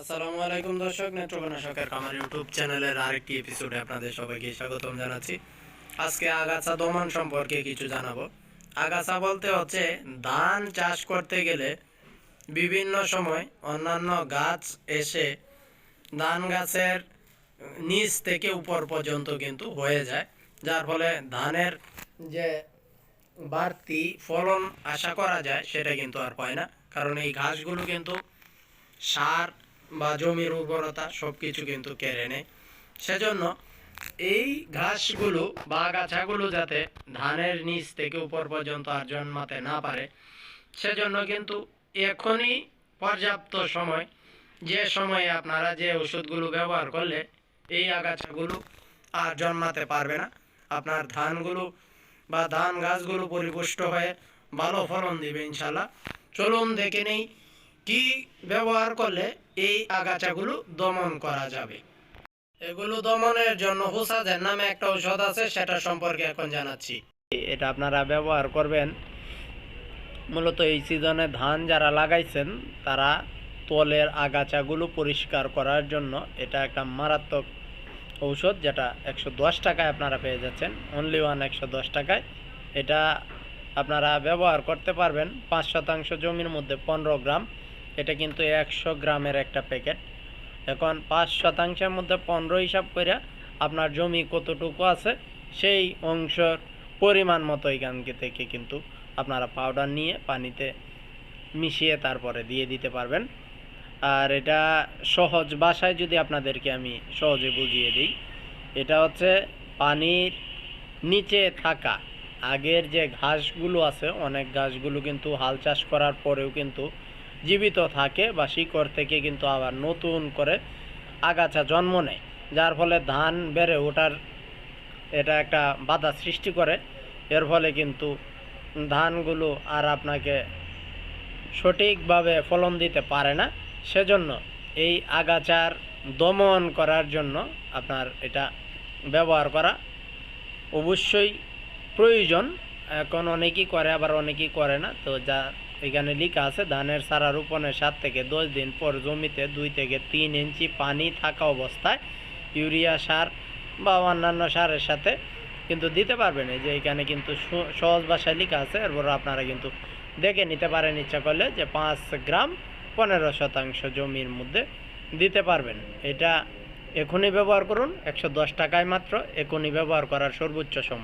আসসালামু আলাইকুম দর্শক নেত্রকোনা সরকার আমার ইউটিউব চ্যানেলের আরেকটি এপিসোডে আপনাদের সবাইকে স্বাগতম জানাচ্ছি। আজকে আগাছা দমন সম্পর্কে কিছু জানাব। আগাছা বলতে হচ্ছে, ধান চাষ করতে গেলে বিভিন্ন সময় অন্যান্য গাছ এসে ধান গাছের নিচ থেকে উপর পর্যন্ত কিন্তু হয়ে যায়। যার ফলে ধানের যে বাড়তি ফলন আশা করা যায়, সেটা কিন্তু আর পায় না। কারণ এই ঘাসগুলো কিন্তু সার বা জমির উর্বরতা সব কিছু কিন্তু কেড়ে নেয়। সেজন্য এই ঘাসগুলো বা আগাছাগুলো যাতে ধানের নিচ থেকে উপর পর্যন্ত আর জন্মাতে না পারে, সেজন্য কিন্তু এখনই পর্যাপ্ত সময়, যে সময়ে আপনারা যে ওষুধগুলো ব্যবহার করলে এই আগাছাগুলো আর জন্মাতে পারবে না। আপনার ধানগুলো বা ধান গাছগুলো পরিপুষ্ট হয়ে ভালো ফলন দেবে ইনশাল্লাহ চলুন দেখে নেই কি ব্যবহার করলে এই আগাছাগুলো দমন করা যাবে? এগুলো দমনের জন্য হুসাদের নামে একটা ঔষধ আছে, সেটা সম্পর্কে এখন জানাচ্ছি। এটা আপনারা ব্যবহার করবেন। মূলত এই সিজনে ধান যারা লাগাইছেন, তারা তলের আগাছাগুলো পরিষ্কার করার জন্য এটা একটা মারাত্মক ঔষধ, যেটা একশো দশ টাকায় আপনারা পেয়ে যাচ্ছেন। অনলি ওয়ান একশো দশ টাকায়। এটা আপনারা ব্যবহার করতে পারবেন। পাঁচ শতাংশ জমির মধ্যে পনেরো গ্রাম। এটা কিন্তু একশো গ্রামের একটা প্যাকেট। এখন পাঁচ শতাংশের মধ্যে পনেরো হিসাব করে আপনার জমি কতটুকু আছে, সেই অংশের পরিমাণ মতো এখান থেকে কিন্তু আপনারা পাউডার নিয়ে পানিতে মিশিয়ে তারপরে দিয়ে দিতে পারবেন। আর এটা সহজ ভাষায় যদি আপনাদেরকে আমি সহজে বুঝিয়ে দিই, এটা হচ্ছে পানির নিচে থাকা, আগের যে ঘাসগুলো আছে, অনেক ঘাসগুলো কিন্তু হাল চাষ করার পরেও কিন্তু জীবিত থাকে বা শিকড় থেকে কিন্তু আবার নতুন করে আগাছা জন্ম নেয়, যার ফলে ধান বেড়ে ওঠার এটা একটা বাধা সৃষ্টি করে। এর ফলে কিন্তু ধানগুলো আর আপনাকে সঠিকভাবে ফলন দিতে পারে না। সেজন্য এই আগাছার দমন করার জন্য আপনার এটা ব্যবহার করা অবশ্যই প্রয়োজন। এখন অনেকেই করে, আবার অনেকেই করে না। তো যা এখানে লেখা আছে, ধানের সারা রোপণের সাত থেকে দশ দিন পর জমিতে দুই থেকে তিন ইঞ্চি পানি থাকা অবস্থায় ইউরিয়া সার বা অন্যান্য সারের সাথে কিন্তু দিতে পারবেন। এই যে এখানে কিন্তু সহজ ভাষায় লেখা আছে, এরপর আপনারা কিন্তু দেখে নিতে পারেন ইচ্ছা করলে যে পাঁচ গ্রাম পনেরো শতাংশ জমির মধ্যে দিতে পারবেন। এটা এখনই ব্যবহার করুন, একশো দশ টাকায় মাত্র, এখনই ব্যবহার করার সর্বোচ্চ সময়।